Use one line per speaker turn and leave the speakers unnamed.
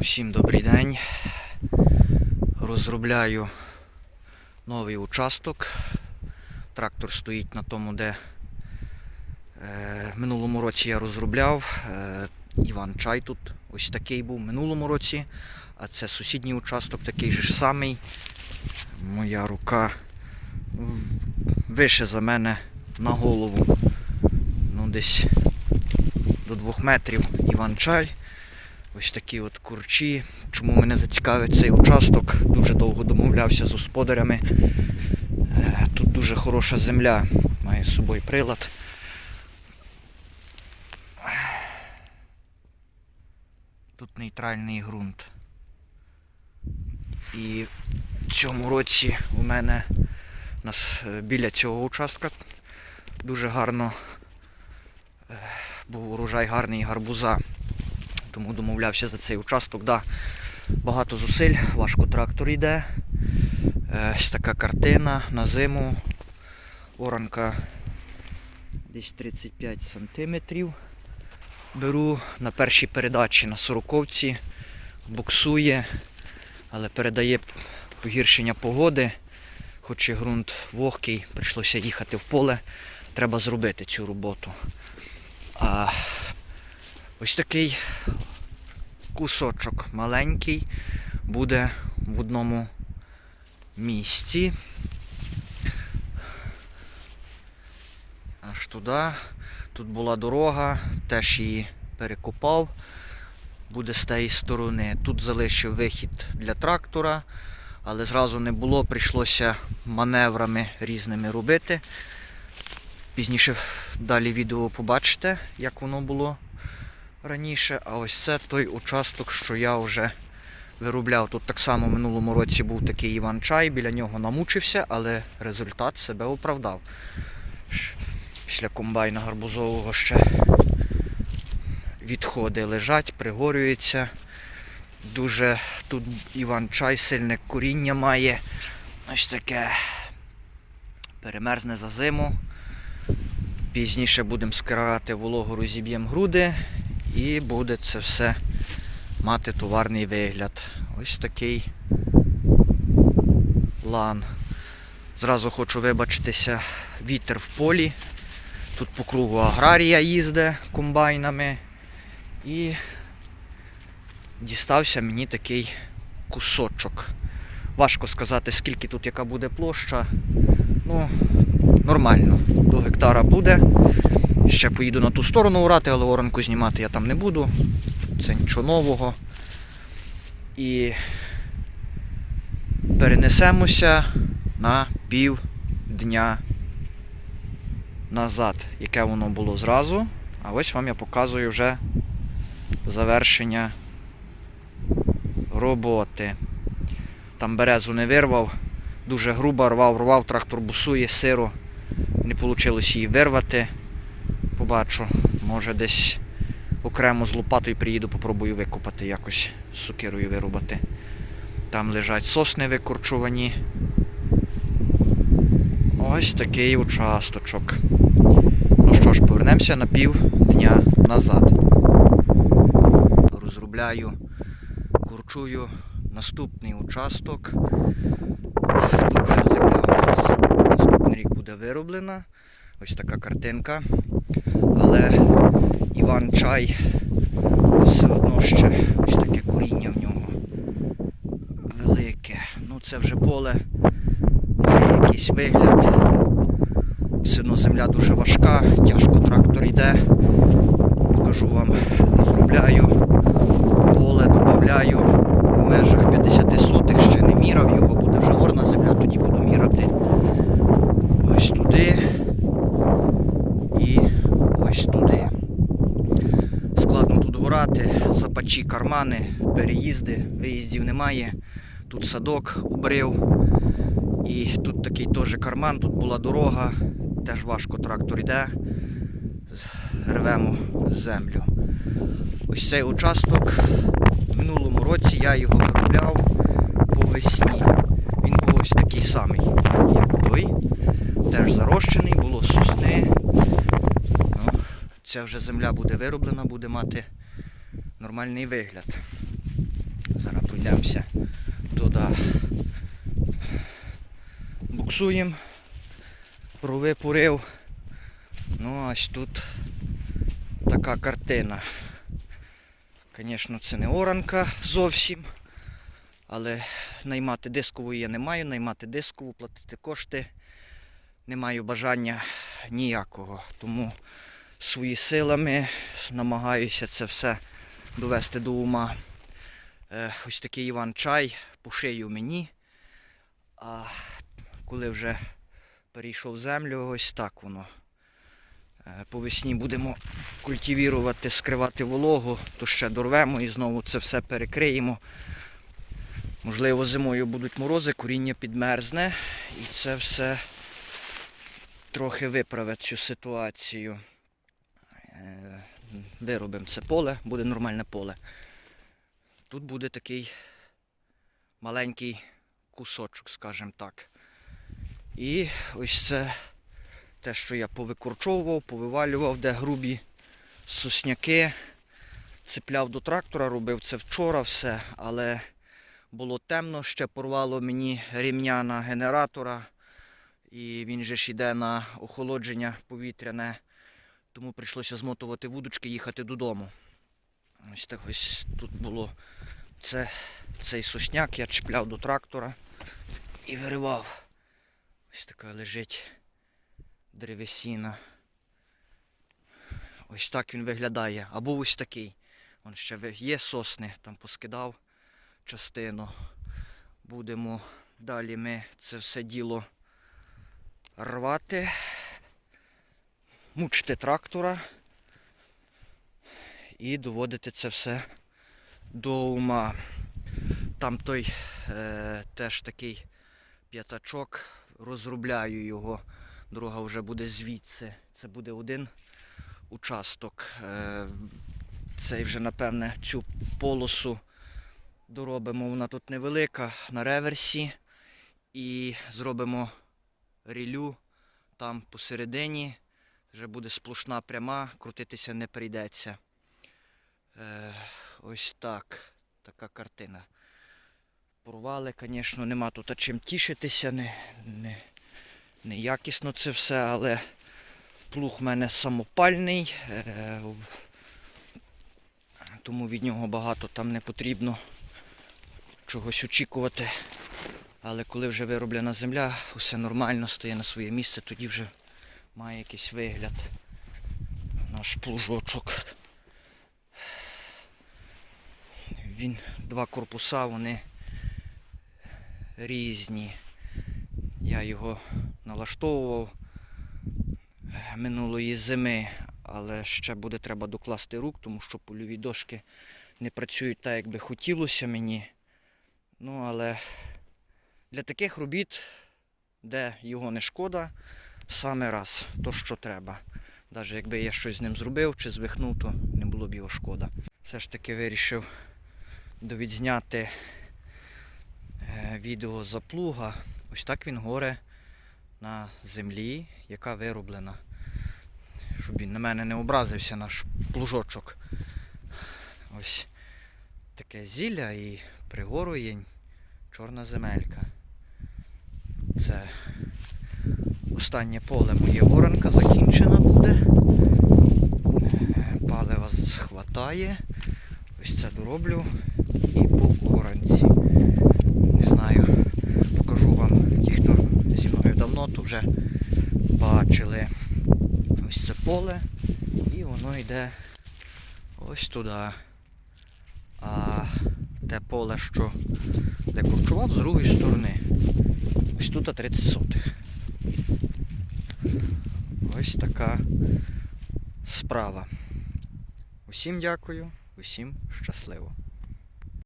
Усім добрий день. Розробляю новий участок. Трактор стоїть на тому, де е, минулому році я розробляв. Е, Іван Чай тут ось такий був минулому році. А це сусідній участок, такий же самий. Моя рука вище за мене на голову. Ну, десь до двох метрів Іван Чай. Ось такі от курчі. Чому мене зацікавить цей участок? Дуже довго домовлявся з господарями. Е, Тут дуже хороша земля, має з собою прилад. Тут нейтральний ґрунт. І в цьому році у мене нас е, біля цього участка дуже гарно е, був урожай гарний гарбуза. Тому домовлявся за цей участок. Да, багато зусиль, важко трактор йде. Е, Ось така картина на зиму. Оранка десь 35 сантиметрів. Беру на першій передачі на сороковці, буксує, але передає погіршення погоди. Хоч і ґрунт вогкий, прийшлося їхати в поле. Треба зробити цю роботу. А ось такий кусочок маленький буде в одному місці. Аж туди. Тут була дорога, теж її перекопав. Буде з тієї сторони. Тут залишив вихід для трактора, але зразу не було, прийшлося маневрами різними робити. Пізніше далі відео побачите, як воно було раніше, а ось це той участок, що я вже виробляв. Тут так само в минулому році був такий Іван Чай, біля нього намучився, але результат себе оправдав. Після комбайна гарбузового ще відходи лежать, пригорюються. Дуже тут Іван Чай сильне коріння має. Ось таке перемерзне за зиму. Пізніше будемо скирати вологу, розіб'ємо груди і буде це все мати товарний вигляд. Ось такий лан. Зразу хочу вибачитися, вітер в полі. Тут по кругу аграрія їздить комбайнами. І дістався мені такий кусочок. Важко сказати, скільки тут яка буде площа. Ну, нормально. До гектара буде. Ще поїду на ту сторону орати, але оранку знімати я там не буду. Це нічого нового. І перенесемося на пів дня назад, яке воно було зразу. А ось вам я показую вже завершення роботи. Там березу не вирвав, дуже грубо рвав, рвав, трактор бусує, сиро. Не вийшло її вирвати. Побачу, може десь окремо з лопатою приїду, попробую викопати якось з сокирою вирубати. Там лежать сосни викорчувані. Ось такий участочок. Ну що ж, повернемося на пів дня назад. Розробляю, курчую наступний участок. Тут вже земля у нас наступний рік буде вироблена. Ось така картинка. Але Іван Чай все одно ще ось таке коріння в нього велике. Ну це вже поле має якийсь вигляд. Все одно земля дуже важка, тяжко трактор йде. Покажу вам, розробляю, поле додаю в межах 50 сотих, ще не мірав його, буде вже горна земля, тоді буду мірати. Ось туди і ось туди. Складно запачі кармани, переїзди, виїздів немає. Тут садок убрив. І тут такий теж карман, тут була дорога, теж важко трактор йде. Рвемо землю. Ось цей участок в минулому році я його виробляв по весні. Він був ось такий самий, як той. Теж зарощений, було сосни. Ну, ця вже земля буде вироблена, буде мати нормальний вигляд. Зараз пройдемося туди. Буксуємо. Рови порив. Ну, ось тут така картина. Звісно, це не оранка зовсім. Але наймати дискову я не маю, наймати дискову, платити кошти. Не маю бажання ніякого. Тому свої силами намагаюся це все довести до ума. Е, ось такий Іван чай по шию мені. А коли вже перейшов землю, ось так воно. Е, По весні будемо культивірувати, скривати вологу, то ще дорвемо і знову це все перекриємо. Можливо, зимою будуть морози, коріння підмерзне і це все трохи виправить цю ситуацію. Виробимо це поле, буде нормальне поле. Тут буде такий маленький кусочок, скажімо так. І ось це те, що я повикорчовував, повивалював, де грубі сосняки. Цепляв до трактора, робив це вчора все, але було темно, ще порвало мені рівня на генератора. І він же ж йде на охолодження повітряне. Тому прийшлося змотувати вудочки, і їхати додому. Ось так ось тут було це, цей сосняк, я чіпляв до трактора і виривав. Ось така лежить древесина. Ось так він виглядає. Або ось такий. Вон ще є сосни, там поскидав частину. Будемо далі ми це все діло рвати, мучити трактора і доводити це все до ума. Там той е, теж такий п'ятачок, розробляю його. Дорога вже буде звідси. Це буде один участок. Е, цей вже, напевне, цю полосу доробимо. Вона тут невелика на реверсі. І зробимо рілю там посередині. Вже буде сплошна пряма, крутитися не прийдеться. Е, ось так. Така картина. Порвали, звісно, нема тут чим тішитися, не, не, не якісно це все, але плуг в мене самопальний, е, тому від нього багато там не потрібно чогось очікувати. Але коли вже вироблена земля, все нормально стає на своє місце, тоді вже має якийсь вигляд наш плужочок. Він два корпуса, вони різні. Я його налаштовував минулої зими, але ще буде треба докласти рук, тому що польові дошки не працюють так, як би хотілося мені. Ну, але для таких робіт, де його не шкода, саме раз, то що треба. Навіть якби я щось з ним зробив чи звихнув, то не було б його шкода. Все ж таки вирішив довідзняти е, відео за плуга. Ось так він горе на землі, яка вироблена. Щоб він на мене не образився наш плужочок. Ось таке зілля і пригорує чорна земелька. Це останнє поле моє оранка закінчена буде. Палива хватає. Ось це дороблю і по оранці. Не знаю, покажу вам ті, хто зі мною давно, то вже бачили. Ось це поле і воно йде ось туди. А те поле, що де курчував, з другої сторони. Ось тут 30 сотих. Ось така справа. Усім дякую, усім щасливо.